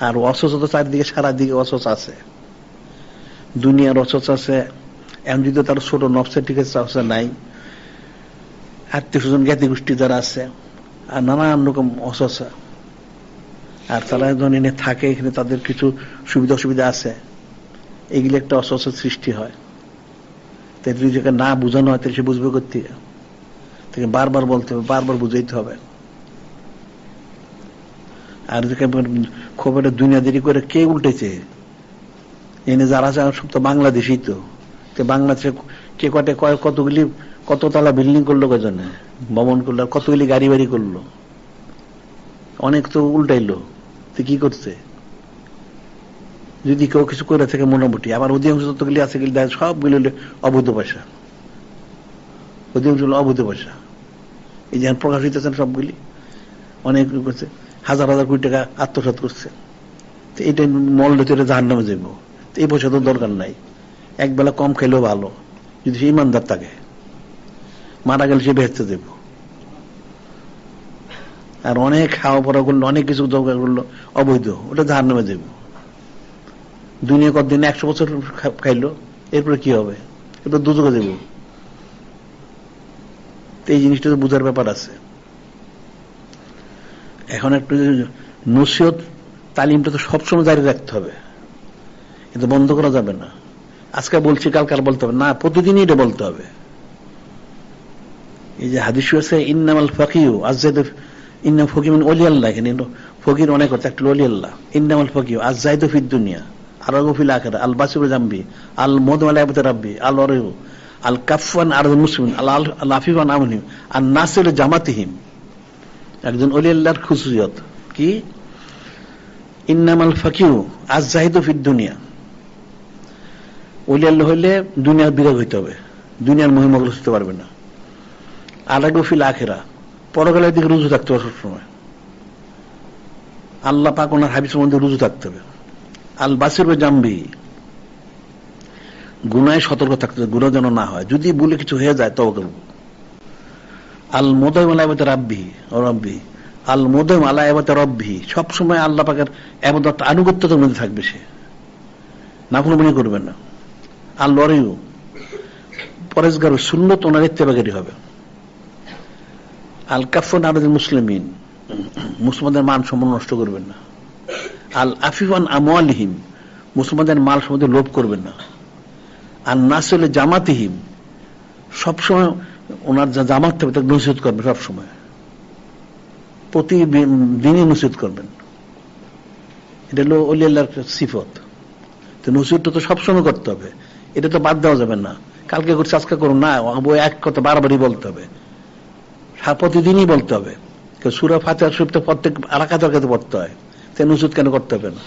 আর অসুস্থ তো চারিদিকে সারা দিকে অসুস্থ আছে। দুনিয়ার অসুস্থ আছে। এমন যদি তার ছোট নফসের ঠিক আছে নাই। আত্মীয় স্বজন জ্ঞাতি গোষ্ঠী যারা আছে, আর নানান রকম অসুস্থ আর তারা যখন এনে থাকে, এখানে তাদের কিছু সুবিধা অসুবিধা আছে। এগুলি একটা অস্বস্থ সৃষ্টি হয়। তাই যদি না বোঝানো হয়, তাহলে সে বুঝবে করতে তাকে বারবার বলতে হবে, বারবার বুঝাইতে হবে। আর যাকে খবরে দুনিয়াদারি করে কে উল্টেছে? এনে যারা সব তো বাংলাদেশই তো। বাংলাদেশে কে কটে কয়, কতগুলি, কততলা বিল্ডিং করল কজনে? ভবন করল কতগুলি গাড়ি বাড়ি করল? অনেক তো উল্টাইলো। তো কি করছে? যদি কেউ কিছু করে থাকে মোটামুটি। আবার অধিকাংশ যতগুলি আছে গেলে দেখা, সবগুলি হলো অবৈধ পয়সা। অধিকাংশ হলো অবৈধ পয়সা। এই যে প্রকাশ হইতেছেন সবগুলি। অনেক করছে। হাজার হাজার কোটি টাকা আত্মসাৎ করছে। এটা মল ভেতরে জাহার নামে যাব তো এই পয়সা তো দরকার নাই। এক বেলা কম খাইলেও ভালো। যদি সে ইমানদার থাকে, মারা গেলে সে বেহেস্তে দেব আর অনেক খাওয়া পড়া করল, অনেক কিছু দরকার করল, অবৈধ, ওটা জাহার নামে দেব দুনিয়া কতদিন একশো বছর খাইলো, এরপরে কি হবে? এটা দুজকে দেব এই জিনিসটা তো বোঝার ব্যাপার আছে। এখন একটু নসিহত তালিমটা তো সবসময় জারি রাখতে হবে। কিন্তু বন্ধ করা যাবে না। আজকে বলছি কালকার বলতে হবে না। প্রতিদিনই এটা বলতে হবে। এই যে হাদিস আছে, ইন্নামাল ফকিউ আজাদ ইন্নাম ফকির মানে অলি আল্লাহ। এখানে ফকির অনেক কথা একটা অলি আল্লাহ। ইন্নামাল ফকিউ আজাইদ ফিদ দুনিয়া আর গফিল আখের আল বাসির জাম্বি আল মদম আল রাব্বি, আল অরেউ আল কাফান আর মুসলিম আল আল আফিফান আমহিম আর নাসির জামাতিহিম। একজন অলি আল্লাহর খুসুসিয়ত কি? ইন্নামাল ফাকিউ আজ জাহিদ ফিদ দুনিয়া। অলি আল্লাহ হইলে দুনিয়ার বিরোধ হইতে হবে। দুনিয়ার মহিমা হতে পারবে না। আলাগফিল আখেরা। পরকালের দিকে রুজু থাকতে হবে সবসময়। আল্লাহ পাক ওনার হাবিসের মধ্যে রুজু থাকতে হবে। আল বাসির জাম্বি। গুনায় সতর্ক থাকতে হবে। গুণা যেন না হয়। যদি বলে কিছু হয়ে যায় তবে করব। আল মোদয় আলাইবাতে রাব্বি, ও রব্বি আল মোদয় আলাইবাতে রব্বি সবসময় আল্লাহ পাকের মধ্যে থাকবে সে। নাফরমানি করবে না। আর লড়াইও পরেশগার সুন্নত ওনার হবে। আল মুসলিমিন, মুসলমানদের মান সম্মান নষ্ট করবেন না। আল আফিফান আমওয়ালিহিম, মুসলমানদের মাল সম্বন্ধে লোভ করবেন না। আর নাসলে জামাতিহিম সবসময় ওনার যা জামাত থাকবে তাকে নসিহত করবেন সবসময়। প্রতি দিনই নসিহত করবেন। এটা হলো অলি আল্লাহর সিফত। তো নসিহতটা তো সবসময় করতে হবে। এটা তো বাদ দেওয়া যাবে না। কালকে করছে, আজকে করুন না বই এক কথা বারবারই বলতে হবে। প্রতিদিনই বলতে হবে। সুরা ফাতে তো প্রত্যেক আরাকা তরকাতে পড়তে হয়। সে নসিহত কেন করতে হবে না?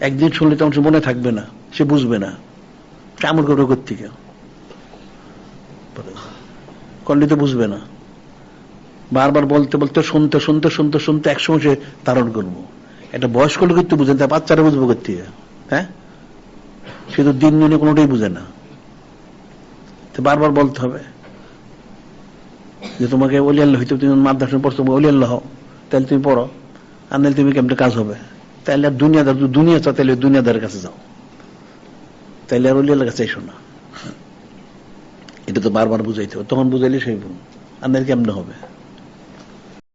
একদিন শুনলে তো মনে থাকবে না, সে বুঝবে না। কেমন করে করতে কেউ করলে তো বুঝবে না। বারবার বলতে বলতে শুনতে শুনতে শুনতে শুনতে একসময় সে ধারণ করব। একটা বয়স্ক লোক একটু বুঝেন তার বাচ্চারা বুঝব করতে হ্যাঁ? সে তো দিন দিনে কোনোটাই বুঝে না। তো বারবার বলতে হবে যে, তোমাকে অলি হইতে তুমি মাদ্রাসা পড়ছো অলি আল্লাহ হও। তাহলে তুমি পড়ো। আর নাহলে তুমি কেমন কাজ হবে? তাহলে আর দুনিয়াদার, দুনিয়া চাও, তাহলে দুনিয়াদারের কাছে যাও। তাইলে আর অলি কাছে এসো না। এটা তো বারবার বুঝাইতে হবে। তখন বুঝাইলে সেই আর কেমন হবে?